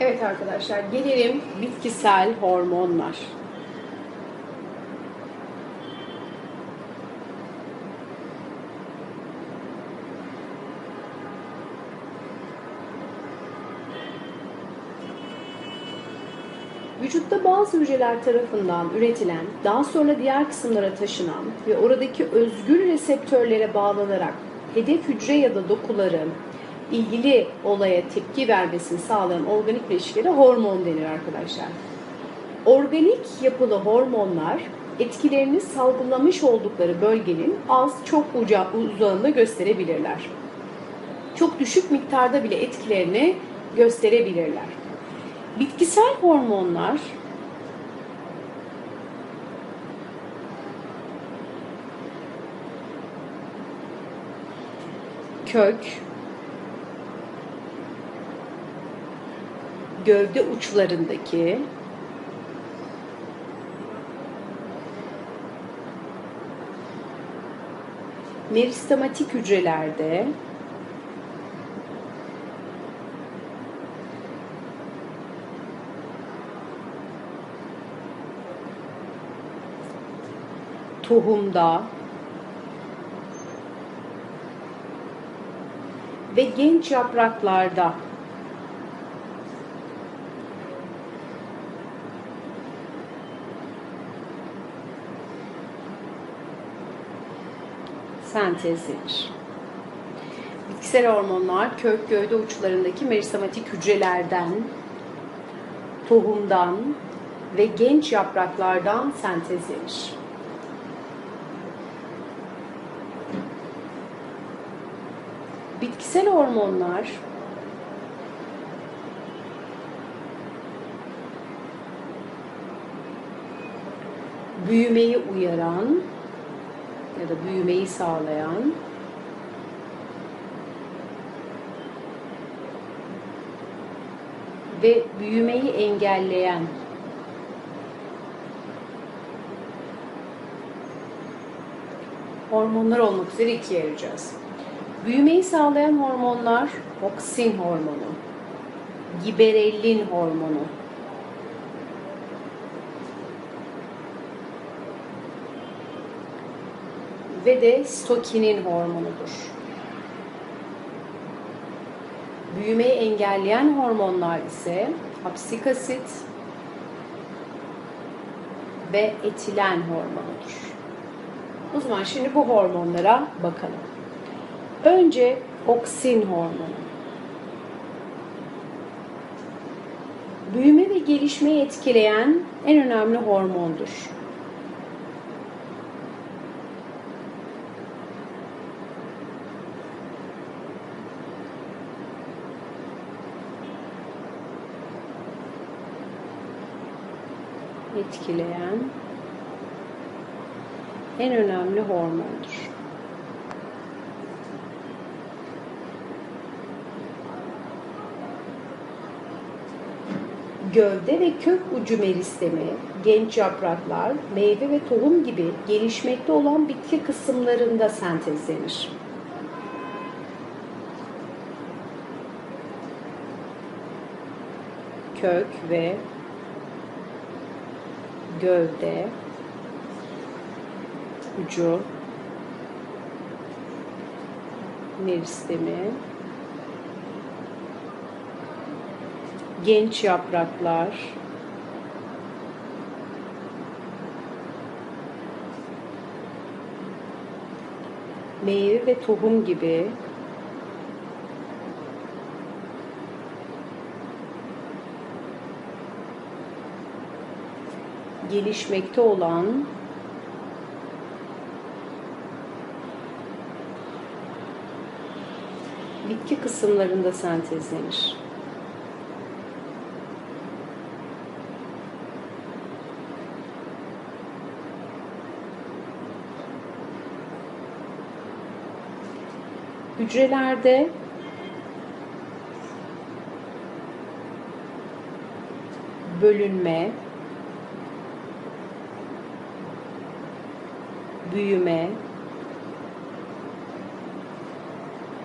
Evet arkadaşlar gelelim bitkisel hormonlar. Vücutta bazı hücreler tarafından üretilen, daha sonra diğer kısımlara taşınan ve oradaki özgür reseptörlere bağlanarak hedef hücre ya da dokuların ilgili olaya tepki vermesini sağlayan organik bileşiklere hormon denir arkadaşlar. Organik yapılı hormonlar etkilerini salgılamış oldukları bölgenin az çok uca, uzağında gösterebilirler. Çok düşük miktarda bile etkilerini gösterebilirler. Bitkisel hormonlar kök, gövde uçlarındaki meristematik hücrelerde tohumda ve genç yapraklarda sentezlenir. Bitkisel hormonlar kök gövde uçlarındaki meristematik hücrelerden, tohumdan ve genç yapraklardan sentezlenir. Bitkisel hormonlar büyümeyi uyaran ya da büyümeyi sağlayan ve büyümeyi engelleyen hormonlar olmak üzere ikiye ayıracağız. Büyümeyi sağlayan hormonlar oksin hormonu, giberellin hormonu, ve de stokinin hormonudur. Büyümeyi engelleyen hormonlar ise hapsik asit ve etilen hormonudur. O zaman şimdi bu hormonlara bakalım. Önce oksin hormonu. Büyüme ve gelişmeyi etkileyen en önemli hormondur. Etkileyen en önemli hormondur. Gövde ve kök ucu meristemi, genç yapraklar, meyve ve tohum gibi gelişmekte olan bitki kısımlarında sentezlenir. Kök ve gövde, ucu, meristemi, genç yapraklar, meyve ve tohum gibi gelişmekte olan bitki kısımlarında sentezlenir. Hücrelerde bölünme, büyüme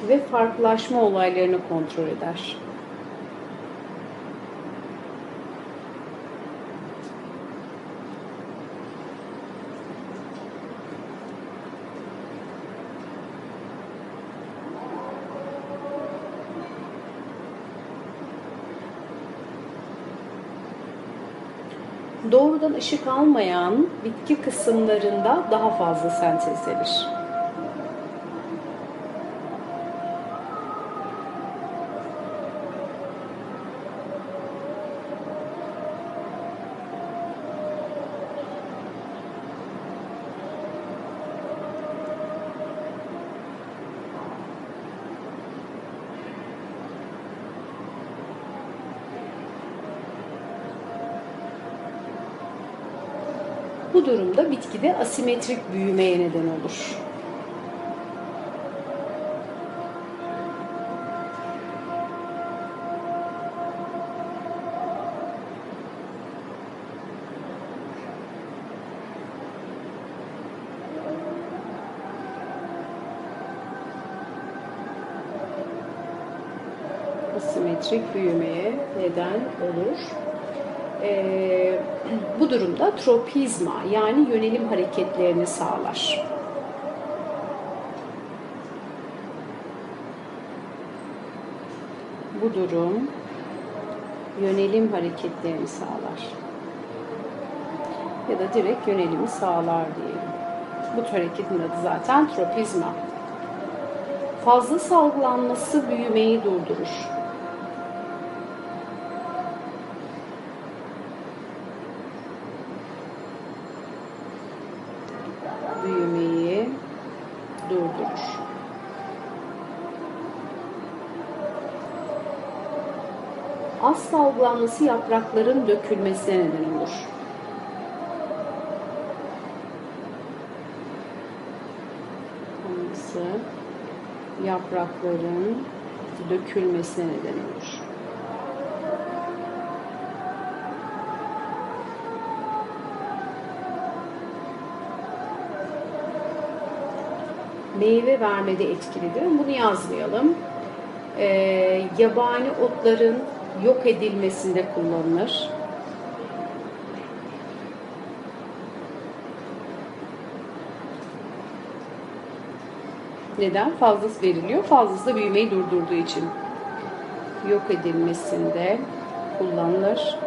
ve farklılaşma olaylarını kontrol eder. Doğrudan ışık almayan bitki kısımlarında daha fazla sentezlenir. Bu durumda bitkide asimetrik büyümeye neden olur. asimetrik büyümeye neden olur. Ee, bu durumda tropizma yani yönelim hareketlerini sağlar. Bu durum yönelim hareketlerini sağlar. Ya da direkt yönelimi sağlar diyelim. Bu tür hareketin adı zaten tropizma. Fazla salgılanması büyümeyi durdurur. büyümeyi durdurur. Az salgılanması yaprakların dökülmesine neden olur. Olması yaprakların dökülmesine neden olur. meyve vermede etkilidir. Bunu yazmayalım. Ee, yabani otların yok edilmesinde kullanılır. Neden? Fazlası veriliyor. Fazlası da büyümeyi durdurduğu için. Yok edilmesinde kullanılır.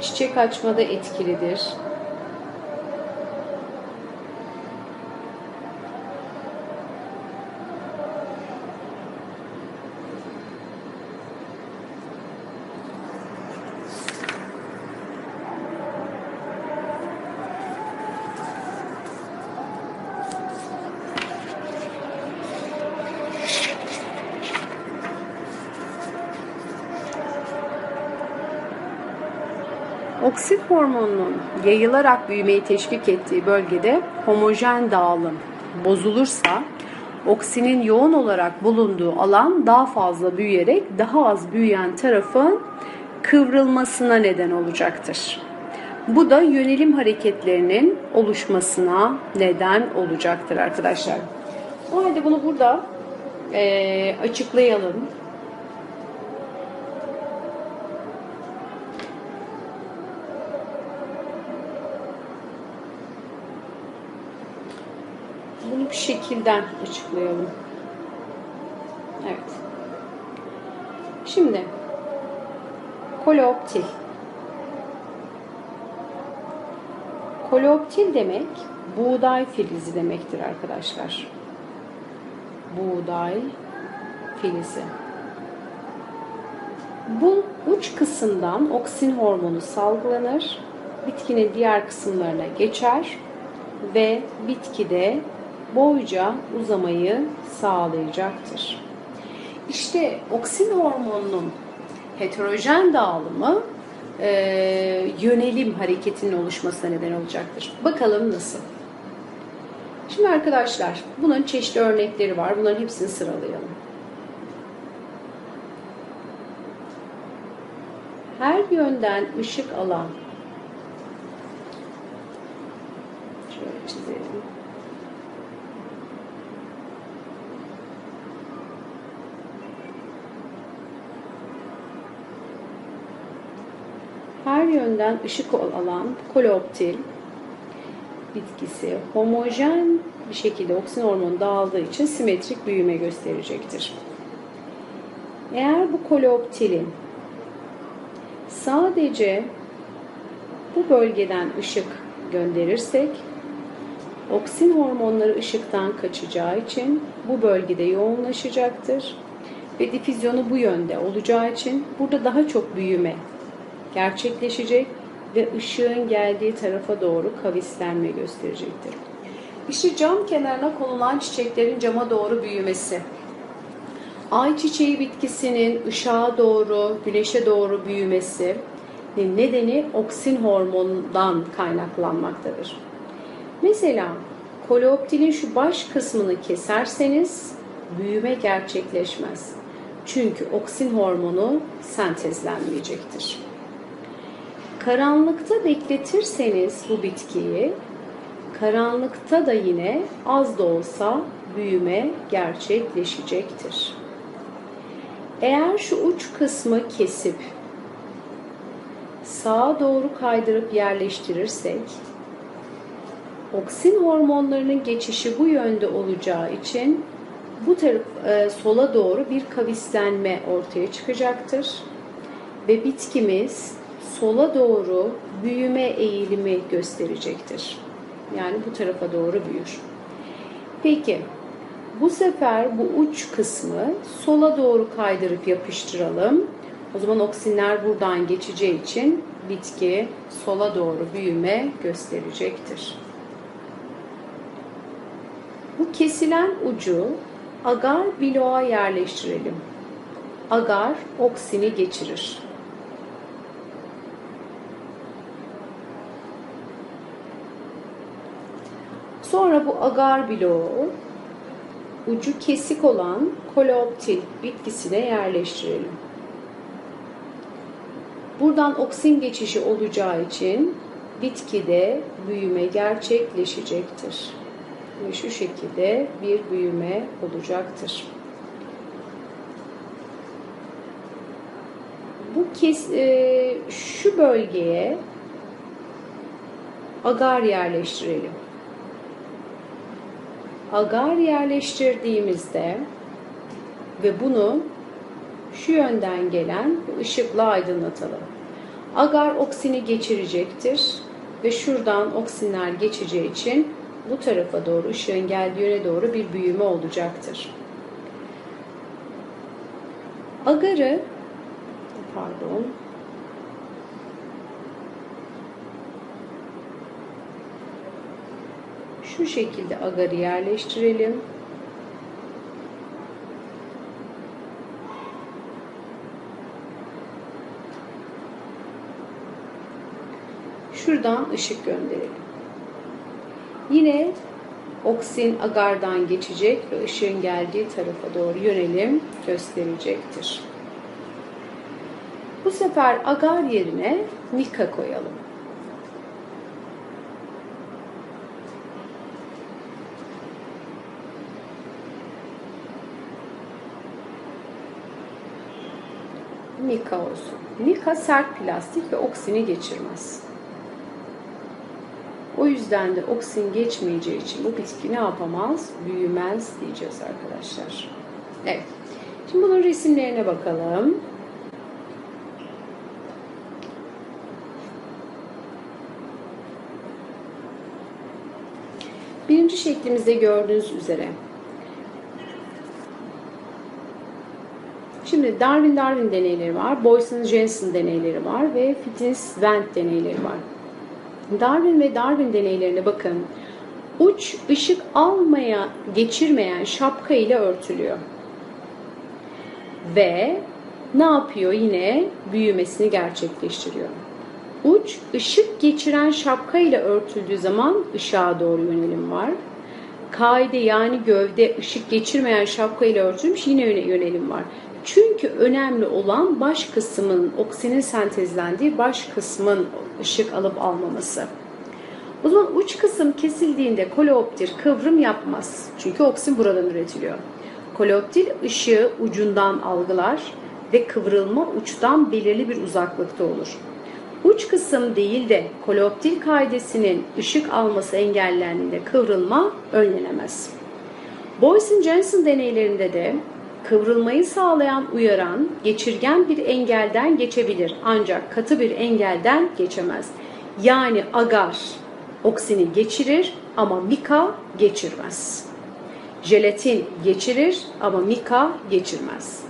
Çiçek açmada etkilidir. Oksit hormonunun yayılarak büyümeyi teşvik ettiği bölgede homojen dağılım bozulursa oksinin yoğun olarak bulunduğu alan daha fazla büyüyerek daha az büyüyen tarafın kıvrılmasına neden olacaktır. Bu da yönelim hareketlerinin oluşmasına neden olacaktır arkadaşlar. O halde bunu burada e, açıklayalım. Bunu bir şekilden açıklayalım. Evet. Şimdi koleoptil. Koleoptil demek buğday filizi demektir arkadaşlar. Buğday filizi. Bu uç kısımdan oksin hormonu salgılanır, bitkinin diğer kısımlarına geçer ve bitkide boyca uzamayı sağlayacaktır. İşte oksin hormonunun heterojen dağılımı e, yönelim hareketinin oluşmasına neden olacaktır. Bakalım nasıl? Şimdi arkadaşlar bunun çeşitli örnekleri var. Bunların hepsini sıralayalım. Her yönden ışık alan şöyle çizelim. her yönden ışık alan koleoptil bitkisi homojen bir şekilde oksin hormonu dağıldığı için simetrik büyüme gösterecektir. Eğer bu koleoptilin sadece bu bölgeden ışık gönderirsek oksin hormonları ışıktan kaçacağı için bu bölgede yoğunlaşacaktır ve difüzyonu bu yönde olacağı için burada daha çok büyüme gerçekleşecek ve ışığın geldiği tarafa doğru kavislenme gösterecektir. İşte cam kenarına konulan çiçeklerin cama doğru büyümesi. Ayçiçeği bitkisinin ışığa doğru, güneşe doğru büyümesi nedeni oksin hormonundan kaynaklanmaktadır. Mesela koleoptilin şu baş kısmını keserseniz büyüme gerçekleşmez. Çünkü oksin hormonu sentezlenmeyecektir. Karanlıkta bekletirseniz bu bitkiyi, karanlıkta da yine az da olsa büyüme gerçekleşecektir. Eğer şu uç kısmı kesip sağa doğru kaydırıp yerleştirirsek oksin hormonlarının geçişi bu yönde olacağı için bu taraf e, sola doğru bir kavislenme ortaya çıkacaktır ve bitkimiz sola doğru büyüme eğilimi gösterecektir. Yani bu tarafa doğru büyür. Peki bu sefer bu uç kısmı sola doğru kaydırıp yapıştıralım. O zaman oksinler buradan geçeceği için bitki sola doğru büyüme gösterecektir. Bu kesilen ucu agar bloğa yerleştirelim. Agar oksini geçirir. Sonra bu agar bloğu ucu kesik olan koleoptil bitkisine yerleştirelim. Buradan oksin geçişi olacağı için bitkide büyüme gerçekleşecektir. Ve şu şekilde bir büyüme olacaktır. Bu kes, e, şu bölgeye agar yerleştirelim. Agar yerleştirdiğimizde ve bunu şu yönden gelen ışıkla aydınlatalım. Agar oksini geçirecektir ve şuradan oksinler geçeceği için bu tarafa doğru ışığın geldiği yöne doğru bir büyüme olacaktır. Agarı pardon şu şekilde agarı yerleştirelim. Şuradan ışık gönderelim. Yine oksin agardan geçecek ve ışığın geldiği tarafa doğru yönelim gösterecektir. Bu sefer agar yerine mika koyalım. Mika olsun. Mika sert plastik ve oksini geçirmez. O yüzden de oksin geçmeyeceği için bu bitki ne yapamaz? Büyümez diyeceğiz arkadaşlar. Evet. Şimdi bunun resimlerine bakalım. Birinci şeklimizde gördüğünüz üzere Şimdi Darwin Darwin deneyleri var, Boyson Jensen deneyleri var ve Fittis Wendt deneyleri var. Darwin ve Darwin deneylerine bakın. Uç ışık almaya geçirmeyen şapka ile örtülüyor. Ve ne yapıyor? Yine büyümesini gerçekleştiriyor. Uç ışık geçiren şapka ile örtüldüğü zaman ışığa doğru yönelim var. Kaide yani gövde ışık geçirmeyen şapka ile örtülmüş yine yönelim var. Çünkü önemli olan baş kısmın oksinin sentezlendiği baş kısmın ışık alıp almaması. O zaman uç kısım kesildiğinde koleoptir kıvrım yapmaz. Çünkü oksin buradan üretiliyor. Koleoptil ışığı ucundan algılar ve kıvrılma uçtan belirli bir uzaklıkta olur. Uç kısım değil de koleoptil kaidesinin ışık alması engellendiğinde kıvrılma önlenemez. Boyson Jensen deneylerinde de kıvrılmayı sağlayan uyaran geçirgen bir engelden geçebilir ancak katı bir engelden geçemez. Yani agar oksini geçirir ama mika geçirmez. Jelatin geçirir ama mika geçirmez.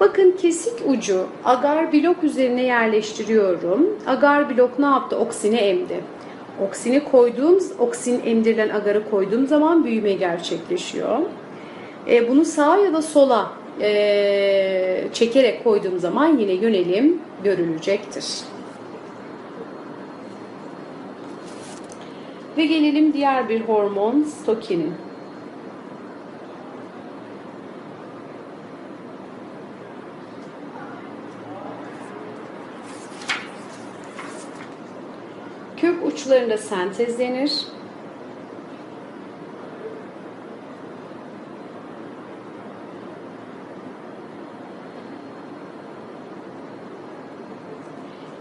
Bakın kesik ucu agar blok üzerine yerleştiriyorum. Agar blok ne yaptı? Oksini emdi. Oksini koyduğum, oksin emdirilen agarı koyduğum zaman büyüme gerçekleşiyor. E, bunu sağa ya da sola e, çekerek koyduğum zaman yine yönelim görülecektir. Ve gelelim diğer bir hormon stokinin. Kök uçlarında sentezlenir.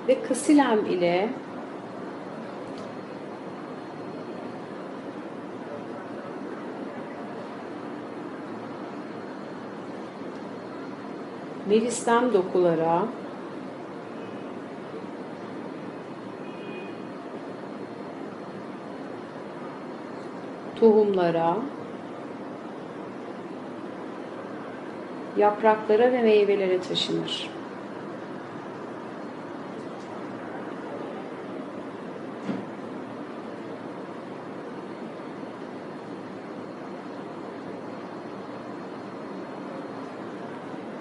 Ve kısilem ile meristem dokulara tohumlara, yapraklara ve meyvelere taşınır.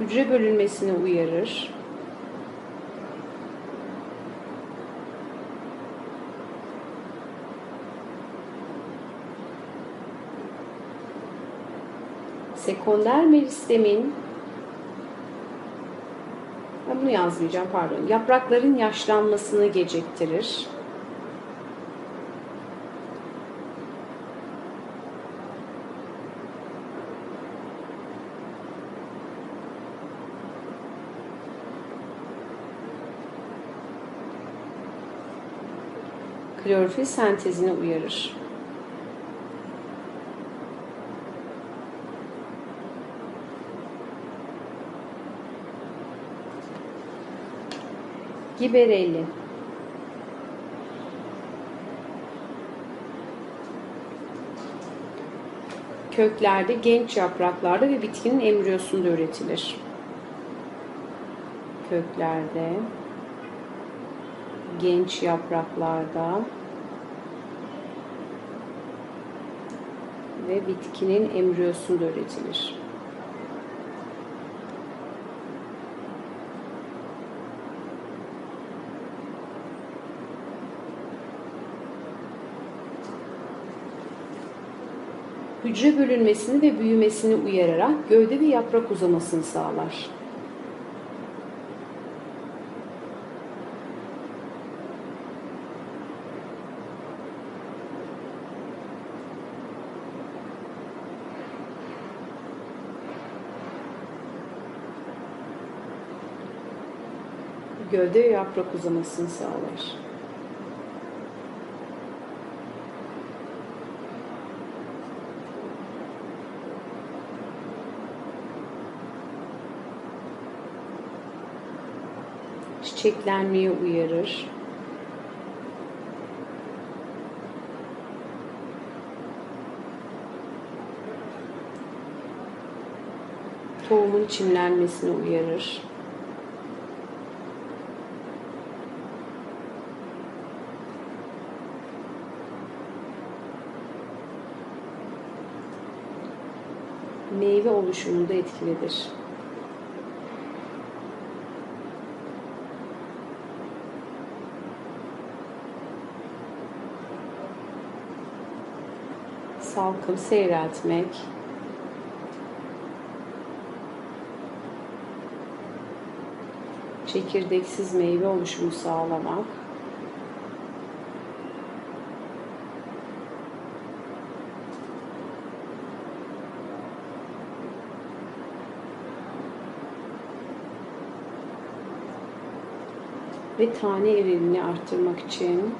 Hücre bölünmesini uyarır. sekonder meristemin ben bunu yazmayacağım pardon. Yaprakların yaşlanmasını geciktirir. Klorofil sentezini uyarır. Giberelli. Köklerde, genç yapraklarda ve bitkinin embriyosunda üretilir. Köklerde, genç yapraklarda ve bitkinin embriyosunda üretilir. hücre bölünmesini ve büyümesini uyararak gövde ve yaprak uzamasını sağlar. Gövde yaprak uzamasını sağlar. çiçeklenmeye uyarır. Tohumun çimlenmesine uyarır. Meyve oluşumunda etkilidir. salkım seyreltmek, çekirdeksiz meyve oluşumu sağlamak, ve tane iriliğini arttırmak için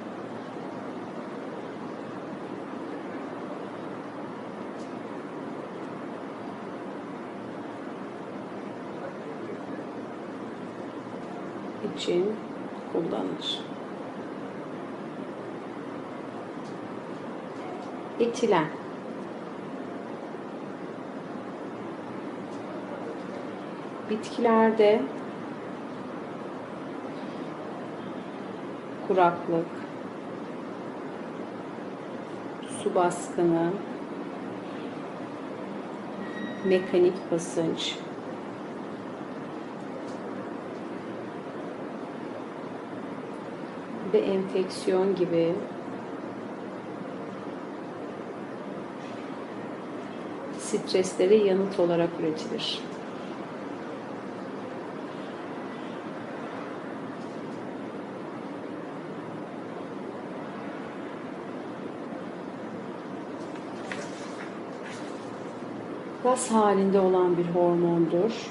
için kullanılır. İtilen Bitkilerde kuraklık, su baskını, mekanik basınç, ve enfeksiyon gibi streslere yanıt olarak üretilir. Gaz halinde olan bir hormondur.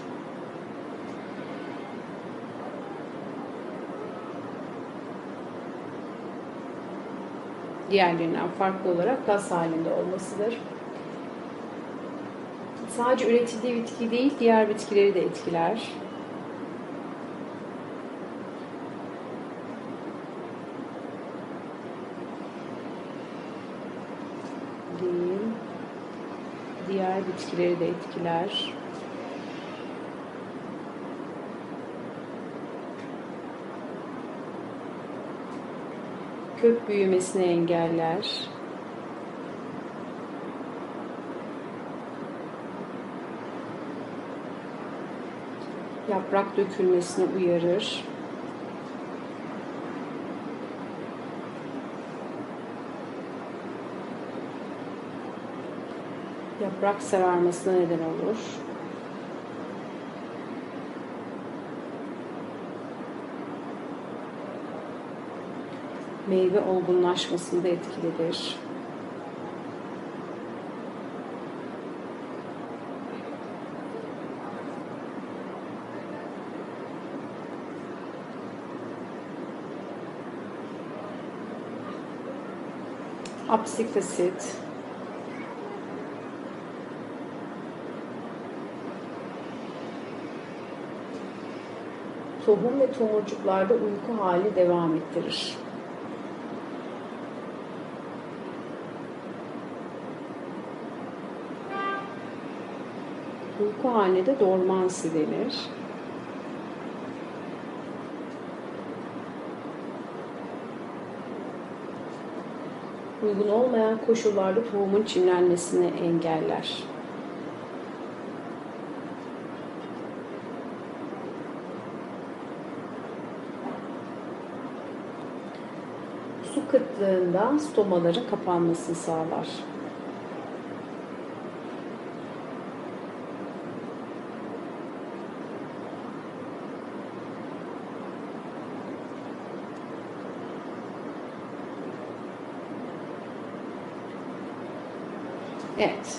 diğerlerinden farklı olarak gaz halinde olmasıdır. Sadece üretildiği bitki değil, diğer bitkileri de etkiler. Değil, diğer bitkileri de etkiler. kök büyümesini engeller. Yaprak dökülmesini uyarır. Yaprak sararmasına neden olur. meyve olgunlaşmasında etkilidir. Apsik asit tohum ve tomurcuklarda uyku hali devam ettirir. Uyku haline de dormansi denir. Uygun olmayan koşullarda tohumun çimlenmesini engeller. Su kıtlığında stomaların kapanmasını sağlar. Evet.